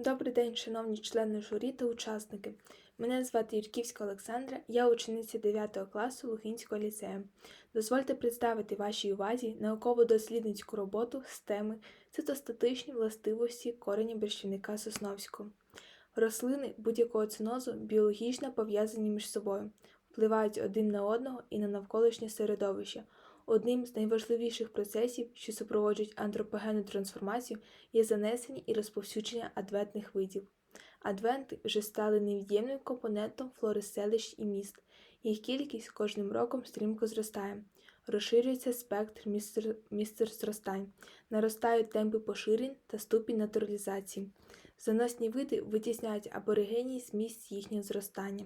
Добрий день, шановні члени журі та учасники. Мене звати Юрківська Олександра, я учениця 9 класу Лухінського ліцею. Дозвольте представити вашій увазі науково-дослідницьку роботу з теми цитостатичні властивості корені борщівника Сосновського. Рослини будь-якого цинозу біологічно пов'язані між собою, впливають один на одного і на навколишнє середовище. Одним з найважливіших процесів, що супроводжують антропогенну трансформацію, є занесення і розповсюдження адвентних видів. Адвенти вже стали невід'ємним компонентом флори селищ і міст. Їх кількість кожним роком стрімко зростає. Розширюється спектр місцер, зростань, наростають темпи поширень та ступінь натуралізації. Заносні види витісняють аборигенії з місць їхнього зростання.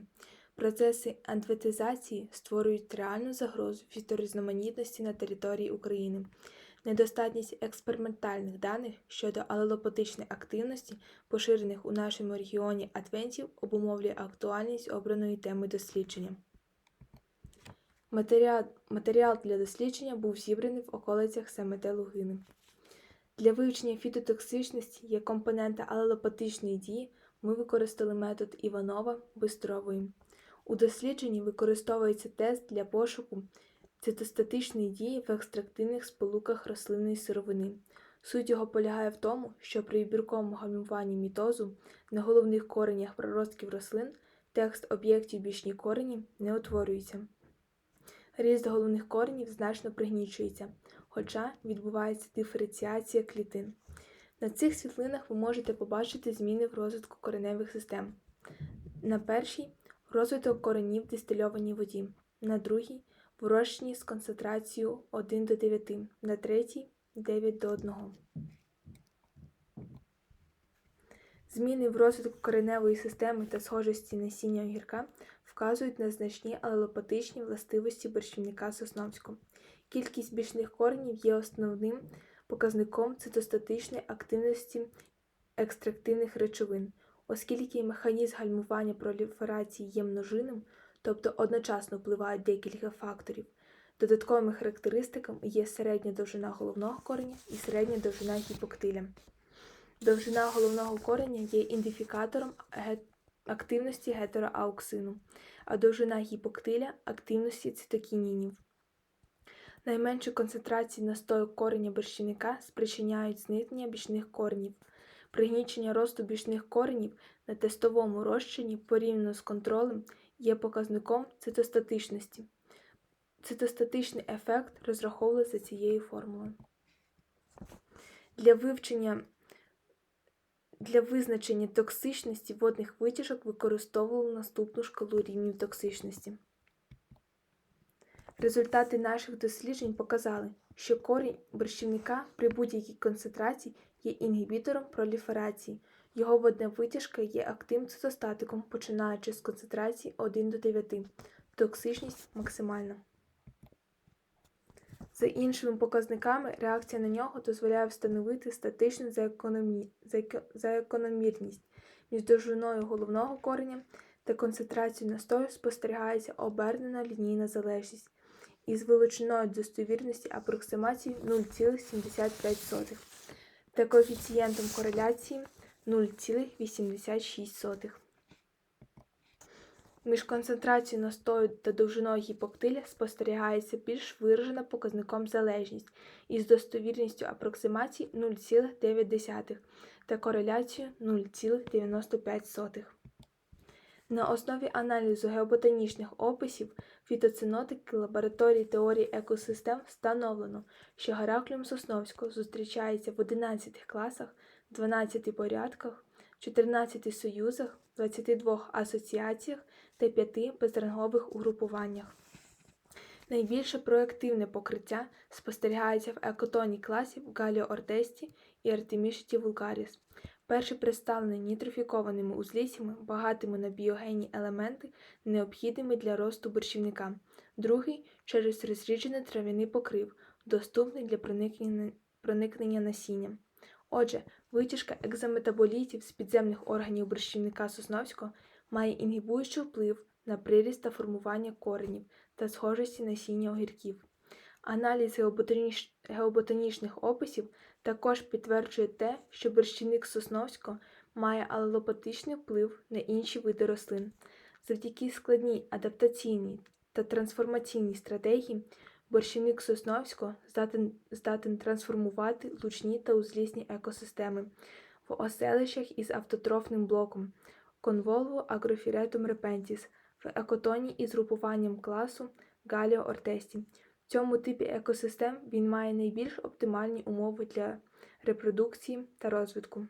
Процеси адвентизації створюють реальну загрозу фіторізноманітності на території України. Недостатність експериментальних даних щодо алелопатичної активності, поширених у нашому регіоні адвентів, обумовлює актуальність обраної теми дослідження. Матеріал, матеріал для дослідження був зібраний в околицях Семете Лугини. Для вивчення фітотоксичності як компонента алелопатичної дії ми використали метод Іванова Бистрової. У дослідженні використовується тест для пошуку цитостатичної дії в екстрактивних сполуках рослинної сировини. Суть його полягає в тому, що при вибірковому гальмуванні мітозу на головних коренях проростків рослин текст об'єктів бічні корені не утворюється. Ріст головних коренів значно пригнічується, хоча відбувається диференціація клітин. На цих світлинах ви можете побачити зміни в розвитку кореневих систем. На першій розвиток коренів в дистильованій воді, на другій вирощені з концентрацією 1 до 9, на третій 9 до 1. Зміни в розвитку кореневої системи та схожості насіння огірка вказують на значні алелопатичні властивості борщівника сосновського. Кількість бічних коренів є основним показником цитостатичної активності екстрактивних речовин, оскільки механізм гальмування проліферації є множинним, тобто одночасно впливають декілька факторів. Додатковими характеристиками є середня довжина головного кореня і середня довжина гіпоктиля. Довжина головного кореня є ідентифікатором активності гетероауксину, а довжина гіпоктиля активності цитокінінів. Найменші концентрації настою кореня борщівника спричиняють зникнення бічних коренів. Пригнічення росту бічних коренів на тестовому розчині порівняно з контролем є показником цитостатичності. Цитостатичний ефект розраховували за цією формулою. Для вивчення для визначення токсичності водних витяжок використовували наступну шкалу рівнів токсичності. Результати наших досліджень показали, що корінь борщівника при будь-якій концентрації є інгібітором проліферації. Його водна витяжка є активним цитостатиком, починаючи з концентрації 1 до 9. Токсичність максимальна. За іншими показниками, реакція на нього дозволяє встановити статичну заекономі... заеко- заекономірність між довжиною головного кореня та концентрацією настою спостерігається обернена лінійна залежність із величиною достовірності апроксимації 0,75 та коефіцієнтом кореляції 0,86. Між концентрацією настою та довжиною гіпоктиля спостерігається більш виражена показником залежність із достовірністю апроксимації 0,9 та кореляцією 0,95. На основі аналізу геоботанічних описів фітоцинотики лабораторії теорії екосистем встановлено, що Геракліум Сосновського зустрічається в 11 класах, 12 порядках, 14 союзах, 22 асоціаціях та 5 безрангових угрупуваннях. Найбільше проактивне покриття спостерігається в екотоні класів Галіоортесті і Артемішіті вулгаріс. Перші представлені нітрофікованими узліссями, багатими на біогенні елементи, необхідними для росту борщівника. Другий через розріджений трав'яний покрив, доступний для проникнення, проникнення насіння. Отже, витяжка екзометаболітів з підземних органів борщівника Сосновського має інгібуючий вплив на приріст та формування коренів та схожості насіння огірків. Аналіз геоботаніч... геоботанічних описів Також підтверджує те, що борщівник Сосновського має алелопатичний вплив на інші види рослин. Завдяки складній адаптаційній та трансформаційній стратегії борщівник Сосновського здатен, здатен трансформувати лучні та узлісні екосистеми в оселищах із автотрофним блоком конволву агрофіретум репентіс в екотоні із групуванням класу Галіо ортесті. Цьому типі екосистем він має найбільш оптимальні умови для репродукції та розвитку.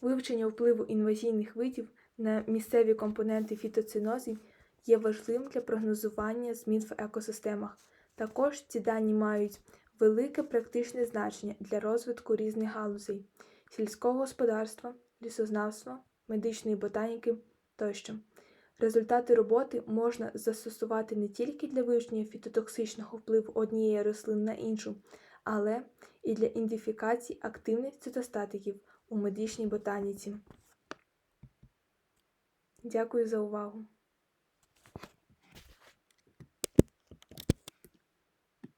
Вивчення впливу інвазійних видів на місцеві компоненти фітоцинозів є важливим для прогнозування змін в екосистемах. Також ці дані мають велике практичне значення для розвитку різних галузей сільського господарства, лісознавства, медичної ботаніки тощо. Результати роботи можна застосувати не тільки для вивчення фітотоксичного впливу однієї рослини на іншу, але і для ідентифікації активних цитостатиків у медичній ботаніці. Дякую за увагу!